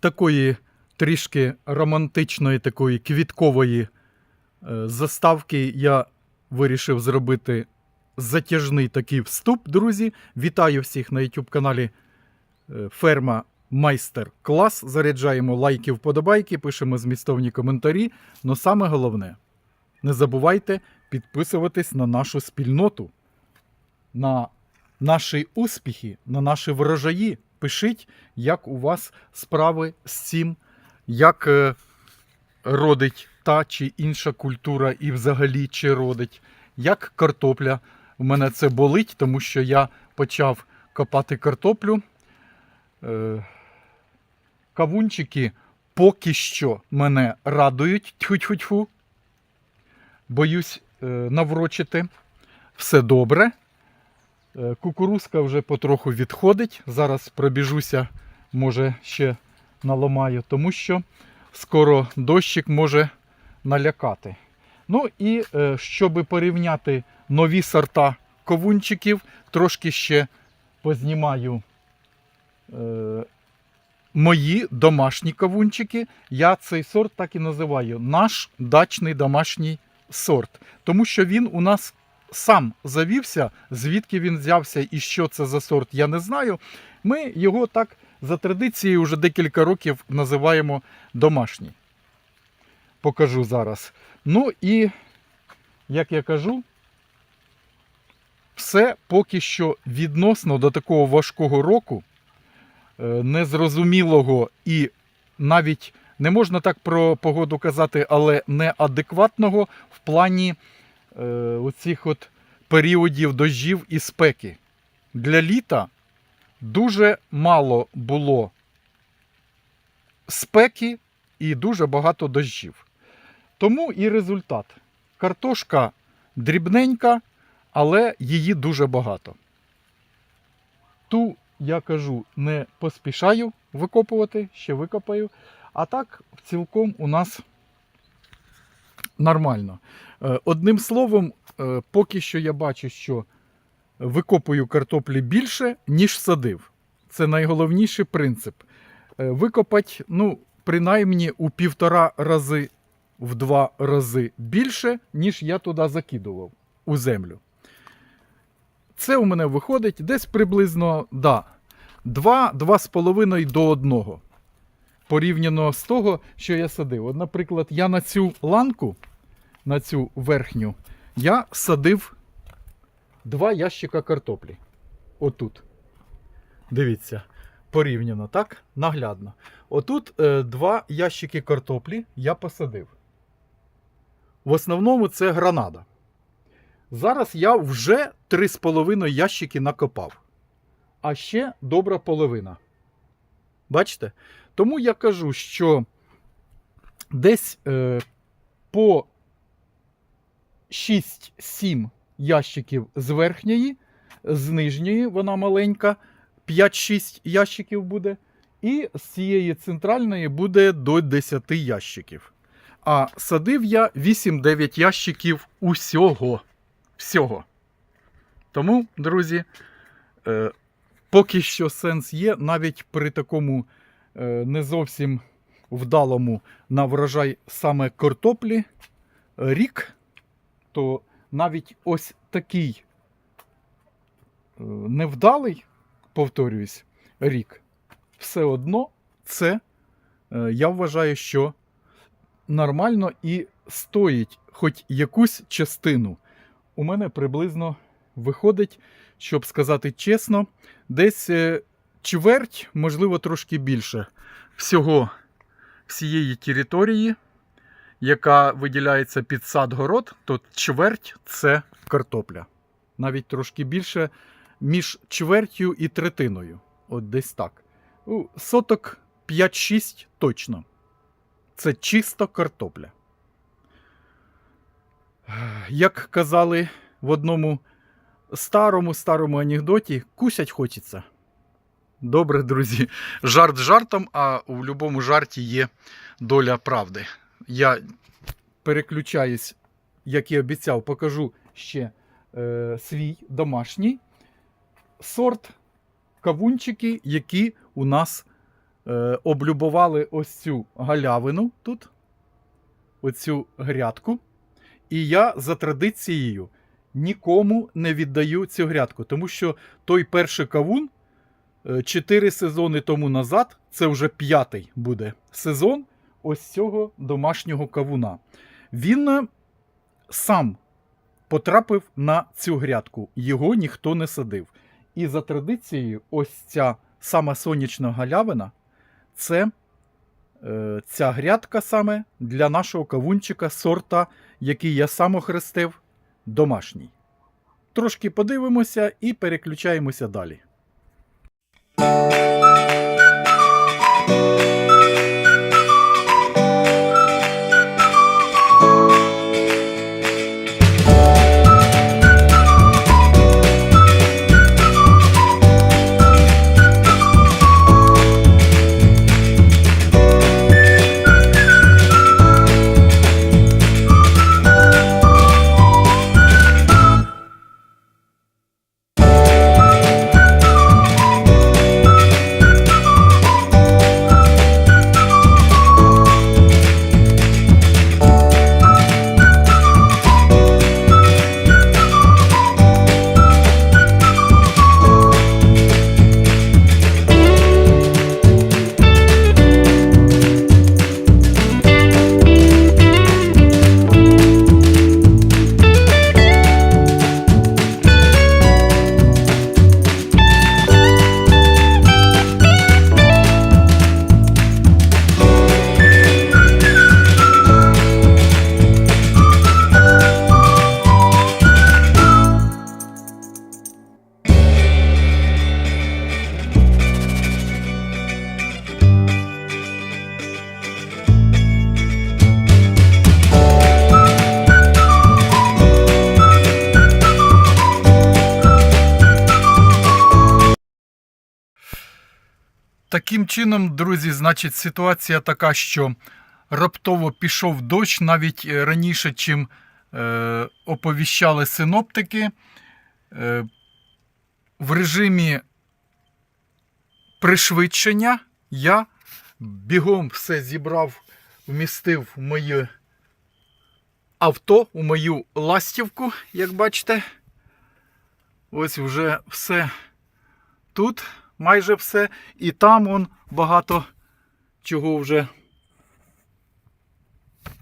Такої трішки романтичної, такої квіткової е, заставки я вирішив зробити затяжний такий вступ, друзі. Вітаю всіх на YouTube каналі е, Ферма Майстер Клас. Заряджаємо лайки, вподобайки, пишемо змістовні коментарі. Но саме головне, не забувайте підписуватись на нашу спільноту, на наші успіхи, на наші врожаї. Пишіть, як у вас справи з цим, як е, родить та чи інша культура, і взагалі чи родить, як картопля. У мене це болить, тому що я почав копати картоплю. Е, кавунчики поки що мене радують. Тьфу-тьфу-тьфу. Боюсь е, наврочити. Все добре. Е, Кукурузка вже потроху відходить. Зараз пробіжуся, може, ще наламаю, тому що скоро дощик може налякати. Ну і е, щоб порівняти нові сорта ковунчиків, трошки ще познімаю е, мої домашні кавунчики. Я цей сорт так і називаю наш дачний домашній сорт. Тому що він у нас сам завівся, звідки він взявся і що це за сорт, я не знаю. Ми його так за традицією вже декілька років називаємо домашній. Покажу зараз. Ну і, як я кажу, все поки що відносно до такого важкого року, е, незрозумілого і навіть не можна так про погоду казати, але неадекватного в плані оцих от періодів дощів і спеки. Для літа дуже мало було спеки і дуже багато дощів. Тому і результат. Картошка дрібненька, але її дуже багато. Ту, я кажу, не поспішаю викопувати, ще викопаю. А так, цілком у нас нормально. Е, Одним словом, е, поки що я бачу, що викопую картоплі більше, ніж садив. Це найголовніший принцип. Е, Викопати, ну, принаймні у півтора рази, в два рази більше, ніж я туди закидував у землю. Це у мене виходить десь приблизно да, 2-2,5 до 1. Порівняно з того, що я садив. От, наприклад, я на цю ланку, на цю верхню, я садив два ящика картоплі. Отут. Дивіться, порівняно, так? Наглядно. Отут е, два ящики картоплі я посадив. В основному це гранада. Зараз я вже 3,5 ящики накопав. А ще добра половина. Бачите? Тому я кажу, що десь е, по 6-7 ящиків з верхньої, з нижньої, вона маленька, 5-6 ящиків буде. І з цієї центральної буде до 10 ящиків. А садив я 8-9 ящиків усього. Всього. Тому, друзі, е, поки що сенс є, навіть при такому е, не зовсім вдалому на врожай саме картоплі рік, то навіть ось такий е, невдалий, повторююсь, рік, все одно це е, я вважаю, що нормально і стоїть хоч якусь частину. У мене приблизно виходить, щоб сказати чесно, десь е, чверть, можливо, трошки більше всього всієї території, яка виділяється під сад-город, то чверть це картопля. Навіть трошки більше між чвертю і третиною. От десь так. Соток 5-6 точно. Це чисто картопля. Як казали в одному старому старому анекдоті, кусять хочеться. Добре, друзі. Жарт жартом, а у будь-якому жарті є доля правди. Я переключаюсь, як і обіцяв, покажу ще е, свій домашній сорт кавунчики, які у нас е, облюбували ось цю галявину тут, оцю грядку. І я за традицією нікому не віддаю цю грядку, тому що той перший кавун е, чотири сезони тому назад, це вже п'ятий буде сезон ось цього домашнього кавуна. Він е, сам потрапив на цю грядку, його ніхто не садив. І за традицією, ось ця сама сонячна галявина це е, ця грядка саме для нашого кавунчика сорта, який я сам охрестив, домашній. Трошки подивимося і переключаємося далі. Таким чином, друзі, значить, ситуація така, що раптово пішов дощ навіть е, раніше, чим е, оповіщали синоптики. Е, в режимі пришвидшення я бігом все зібрав, вмістив в моє авто, у мою ластівку, як бачите. Ось вже все тут майже все. І там он багато чого вже,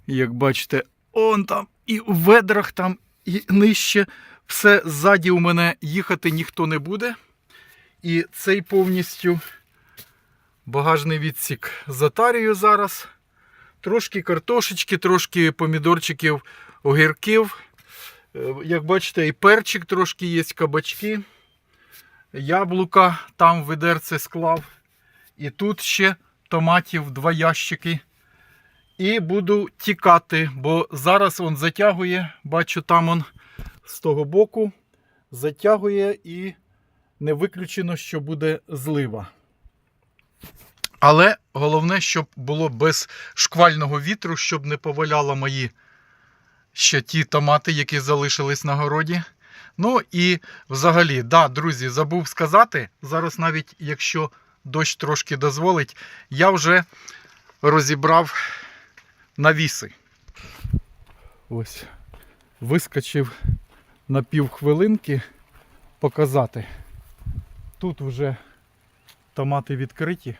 як бачите, он там і в ведрах там, і нижче. Все ззаді у мене їхати ніхто не буде. І цей повністю багажний відсік затарюю зараз. Трошки картошечки, трошки помідорчиків, огірків. Е, Як бачите, і перчик трошки є, кабачки яблука там ведерце склав. І тут ще томатів два ящики. І буду тікати, бо зараз он затягує, бачу, там он з того боку затягує і не виключено, що буде злива. Але головне, щоб було без шквального вітру, щоб не поваляло мої ще ті томати, які залишились на городі. Ну і взагалі, да, друзі, забув сказати, зараз навіть якщо дощ трошки дозволить, я вже розібрав навіси. Ось, вискочив на півхвилинки показати. Тут вже томати відкриті,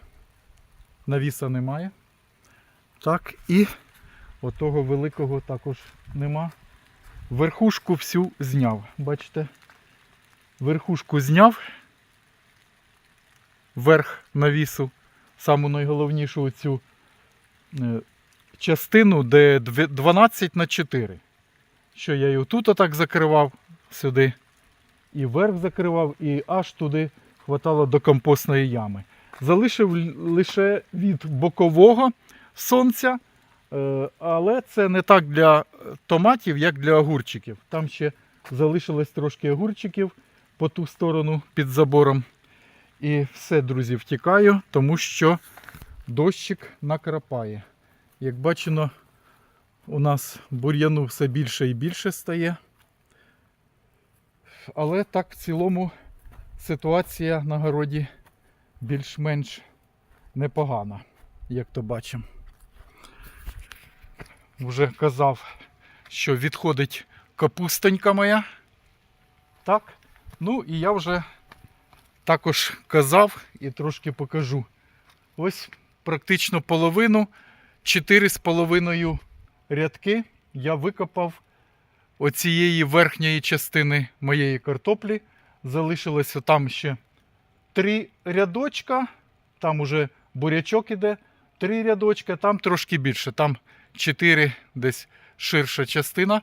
навіса немає. Так, і отого великого також нема. Верхушку всю зняв. Бачите? Верхушку зняв. Верх навісу. Саму найголовнішу цю е, частину, де 12 на 4. Що я і тут отак закривав сюди. І верх закривав, і аж туди хватало до компостної ями. Залишив лише від бокового сонця. Е, Але це не так для томатів, як для огурчиків. Там ще залишилось трошки огурчиків по ту сторону під забором. І все, друзі, втікаю, тому що дощик накрапає. Як бачено, у нас бур'яну все більше і більше стає. Але так в цілому ситуація на городі більш-менш непогана, як то бачимо. Вже казав, що відходить капустонька моя. Так. Ну і я вже також казав і трошки покажу. Ось практично половину, 4,5 рядки я викопав оцієї верхньої частини моєї картоплі. Залишилося там ще три рядочка, там уже бурячок іде, три рядочка, там трошки більше, там чотири десь ширша частина.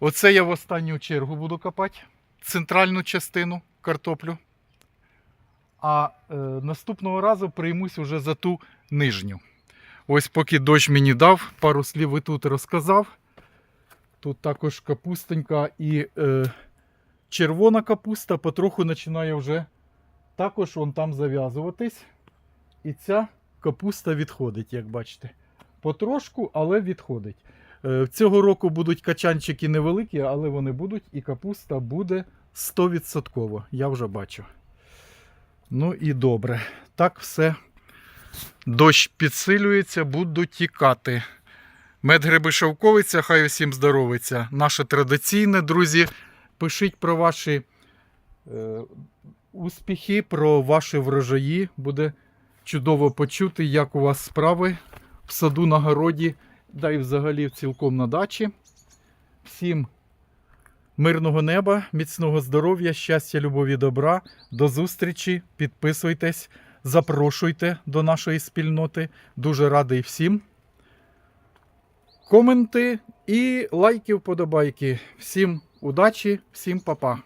Оце я в останню чергу буду копати центральну частину картоплю. А е, наступного разу приймусь уже за ту нижню. Ось поки дощ мені дав, пару слів і тут розказав. Тут також капустонька і е, червона капуста потроху починає вже також вон там зав'язуватись. І ця капуста відходить, як бачите. Потрошку, але відходить. Е, Цього року будуть качанчики невеликі, але вони будуть, і капуста буде 100%. Я вже бачу. Ну і добре. Так все. Дощ підсилюється, буду тікати. Медгриби шовковиця, хай усім здоровиться. Наше традиційне, друзі. Пишіть про ваші е, успіхи, про ваші врожаї. Буде чудово почути, як у вас справи в саду на городі, да й взагалі цілком на дачі. Всім мирного неба, міцного здоров'я, щастя, любові, добра. До зустрічі. Підписуйтесь, запрошуйте до нашої спільноти. Дуже радий всім. Коменти і лайки, вподобайки. Всім удачі, всім па-па.